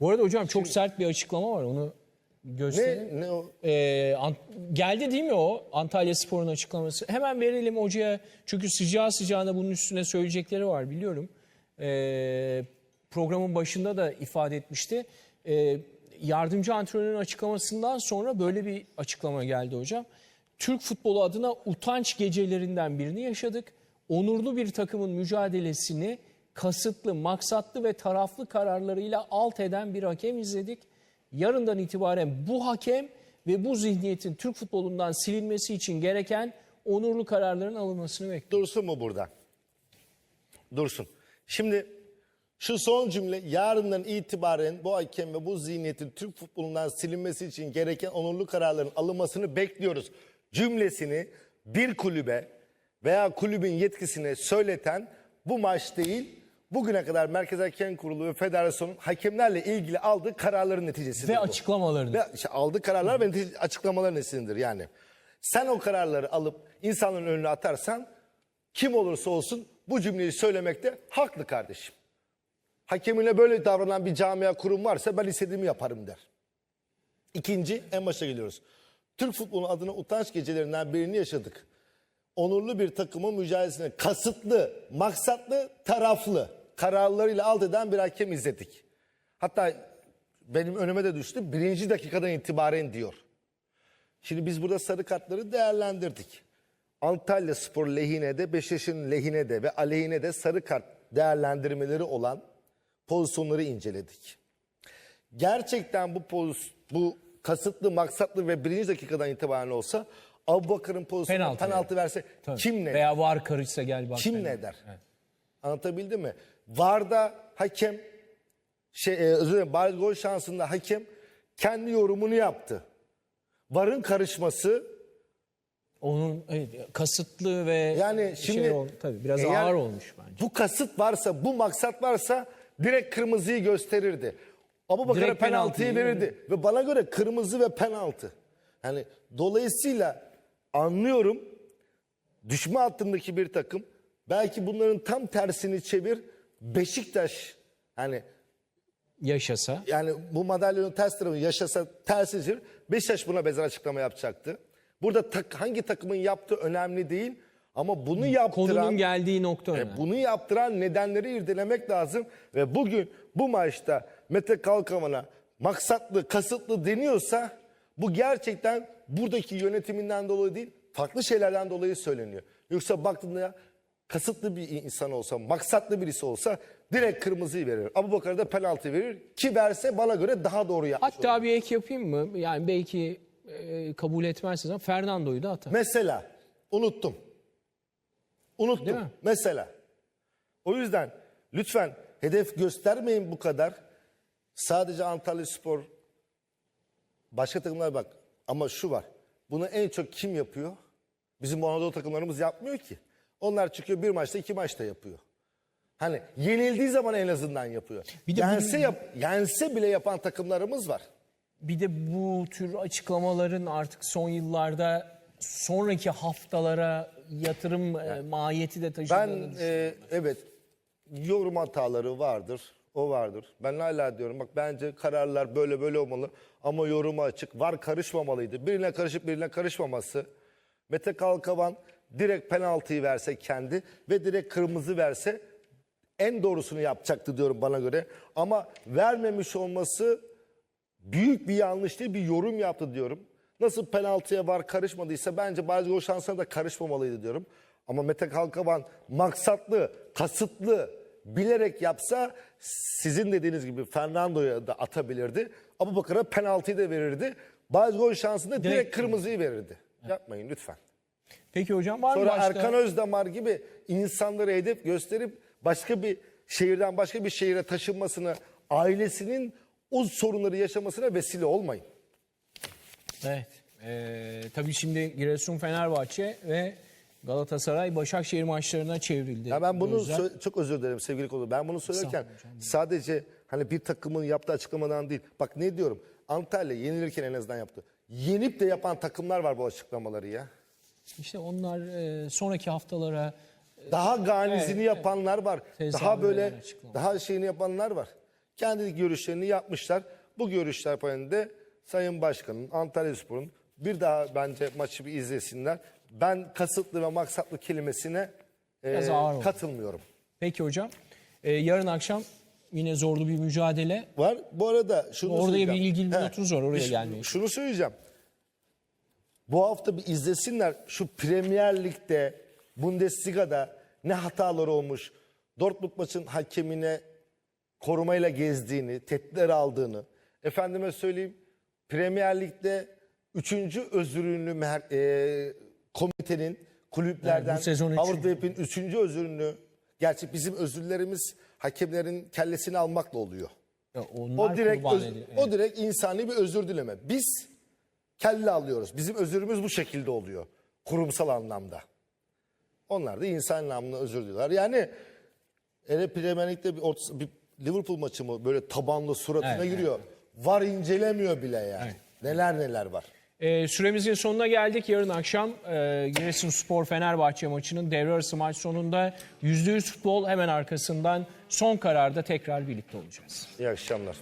Bu arada hocam çok sert bir açıklama var onu göstereyim. Ne, ne o? Ee, Ant- geldi değil mi o Antalya Spor'un açıklaması? Hemen verelim hocaya çünkü sıcağı sıcağına bunun üstüne söyleyecekleri var biliyorum. Ee, programın başında da ifade etmişti. Ee, yardımcı antrenörün açıklamasından sonra böyle bir açıklama geldi hocam. Türk futbolu adına utanç gecelerinden birini yaşadık. Onurlu bir takımın mücadelesini kasıtlı, maksatlı ve taraflı kararlarıyla alt eden bir hakem izledik. Yarından itibaren bu hakem ve bu zihniyetin Türk futbolundan silinmesi için gereken onurlu kararların alınmasını bekliyoruz. Dursun mu burada? Dursun. Şimdi şu son cümle yarından itibaren bu hakem ve bu zihniyetin Türk futbolundan silinmesi için gereken onurlu kararların alınmasını bekliyoruz. Cümlesini bir kulübe veya kulübün yetkisine söyleten bu maç değil, bugüne kadar Merkez Hakem Kurulu ve Federasyonun hakemlerle ilgili aldığı kararların neticesidir Ve bu. açıklamalarını. Ve işte aldığı kararlar ve açıklamaların neticesidir yani. Sen o kararları alıp insanların önüne atarsan kim olursa olsun bu cümleyi söylemekte haklı kardeşim. Hakemine böyle davranan bir camia kurum varsa ben istediğimi yaparım der. İkinci en başa geliyoruz. Türk futbolu adına utanç gecelerinden birini yaşadık. Onurlu bir takımın mücadelesine kasıtlı, maksatlı, taraflı kararlarıyla alt eden bir hakem izledik. Hatta benim önüme de düştü. Birinci dakikadan itibaren diyor. Şimdi biz burada sarı kartları değerlendirdik. Antalya Spor lehine de Beşiktaş'ın lehine de ve aleyhine de sarı kart değerlendirmeleri olan pozisyonları inceledik. Gerçekten bu poz, bu kasıtlı, maksatlı ve birinci dakikadan itibaren olsa Abubakar'ın pozisyonu Penaltı penaltı, verse Tabii. kim ne? Veya var karışsa gel bak. Kim penaltı. ne der? Anlatabildim mi? Varda hakem şey e, özür dilerim bariz gol şansında hakem kendi yorumunu yaptı. Varın karışması Onun evet, kasıtlı ve yani şey şimdi ol- tabii biraz eğer ağır olmuş bence. Bu kasıt varsa, bu maksat varsa direkt kırmızıyı gösterirdi. Abu Bakar'a penaltıyı penaltıyı verirdi. Ve bana göre kırmızı ve penaltı. Yani dolayısıyla anlıyorum düşme hattındaki bir takım belki bunların tam tersini çevir Beşiktaş hani Yaşasa. yani bu madalyonun ters tarafı yaşasa tersini çevir Beşiktaş buna benzer açıklama yapacaktı. Burada tak- hangi takımın yaptığı önemli değil ama bunu yaptıran Konunun geldiği nokta e, önemli. bunu yaptıran nedenleri irdelemek lazım ve bugün bu maçta Mete Kalkavan'a maksatlı, kasıtlı deniyorsa bu gerçekten buradaki yönetiminden dolayı değil, farklı şeylerden dolayı söyleniyor. Yoksa baktığında ya, kasıtlı bir insan olsa, maksatlı birisi olsa direkt kırmızıyı verir. Abu Bakar da penaltı verir ki verse bana göre daha doğru yapmış olur. Hatta bir ek yapayım mı? Yani belki e, kabul etmezsiniz ama Fernando'yu da atar. Mesela unuttum. Unuttum. Mi? Mesela. O yüzden lütfen hedef göstermeyin bu kadar. Sadece Antalya Spor başka takımlar bak ama şu var. Bunu en çok kim yapıyor? Bizim Anadolu takımlarımız yapmıyor ki. Onlar çıkıyor bir maçta iki maçta yapıyor. Hani yenildiği zaman en azından yapıyor. Bir de yense, bunun- yap, yense bile yapan takımlarımız var. Bir de bu tür açıklamaların artık son yıllarda sonraki haftalara yatırım e, mahiyeti de Ben taşıdığını e, evet yorum hataları vardır. O vardır. Ben hala diyorum bak bence kararlar böyle böyle olmalı ama yoruma açık. Var karışmamalıydı. Birine karışıp birine karışmaması. Mete Kalkavan direkt penaltıyı verse kendi ve direkt kırmızı verse en doğrusunu yapacaktı diyorum bana göre. Ama vermemiş olması büyük bir yanlış değil bir yorum yaptı diyorum. Nasıl penaltıya var karışmadıysa bence bazı gol şansına da karışmamalıydı diyorum. Ama Mete Kalkavan maksatlı, kasıtlı, bilerek yapsa sizin dediğiniz gibi Fernando'ya da atabilirdi. Abu Bakar'a penaltıyı da verirdi. Bazı gol şansında direkt, Direkt kırmızıyı verirdi. Yapmayın lütfen. Peki hocam var mı Sonra başka? Erkan Özdamar gibi insanları hedef gösterip başka bir şehirden başka bir şehire taşınmasını, ailesinin o sorunları yaşamasına vesile olmayın. Evet. Ee, tabii şimdi Giresun Fenerbahçe ve Galatasaray Başakşehir maçlarına çevrildi. Ya ben bunu Gözler. sö- çok özür dilerim sevgili konu. Ben bunu söylerken sadece hani bir takımın yaptığı açıklamadan değil. Bak ne diyorum? Antalya yenilirken en azından yaptı. Yenip de yapan takımlar var bu açıklamaları ya. İşte onlar e, sonraki haftalara Daha ganizini Evet, yapanlar var. Daha böyle açıklama. daha şeyini yapanlar var. kendi görüşlerini yapmışlar. Bu görüşler panelinde Sayın Başkan'ın, Antalya Spor'un bir daha bence maçı bir izlesinler. Ben kasıtlı ve maksatlı kelimesine e, Biraz ağır oldu. katılmıyorum. Peki hocam. Ee, yarın akşam yine zorlu bir mücadele. Var. Bu arada şunu Orada söyleyeceğim. bir ilgili bir He, notunuz var, oraya gelmeyin. Şunu söyleyeceğim. Bu hafta bir izlesinler şu Premier Lig'de, Bundesliga'da ne hatalar olmuş. Dortmund maçın hakemine korumayla gezdiğini, tehditler aldığını. Efendime söyleyeyim Premier Lig'de 3. özürünü mer- e, komitenin kulüplerden bu sezon. Avrupa Hep'in 3. özürünü gerçi bizim özürlerimiz hakemlerin kellesini almakla oluyor. Ya Onlar O direkt öz- o direkt insani bir özür dileme. Biz kelle alıyoruz. Bizim özürümüz bu şekilde oluyor. Kurumsal anlamda. Onlar da insan anlamda özür diliyorlar. Yani hele Premier Lig'de bir, bir Liverpool maçı mı böyle tabanlı suratına Evet, giriyor. Var incelemiyor bile yani. Neler neler var. Ee, süremizin sonuna geldik. Yarın akşam e, Giresunspor Fenerbahçe maçının devre arası maç sonunda %100 futbol hemen arkasından son kararda tekrar birlikte olacağız. İyi akşamlar.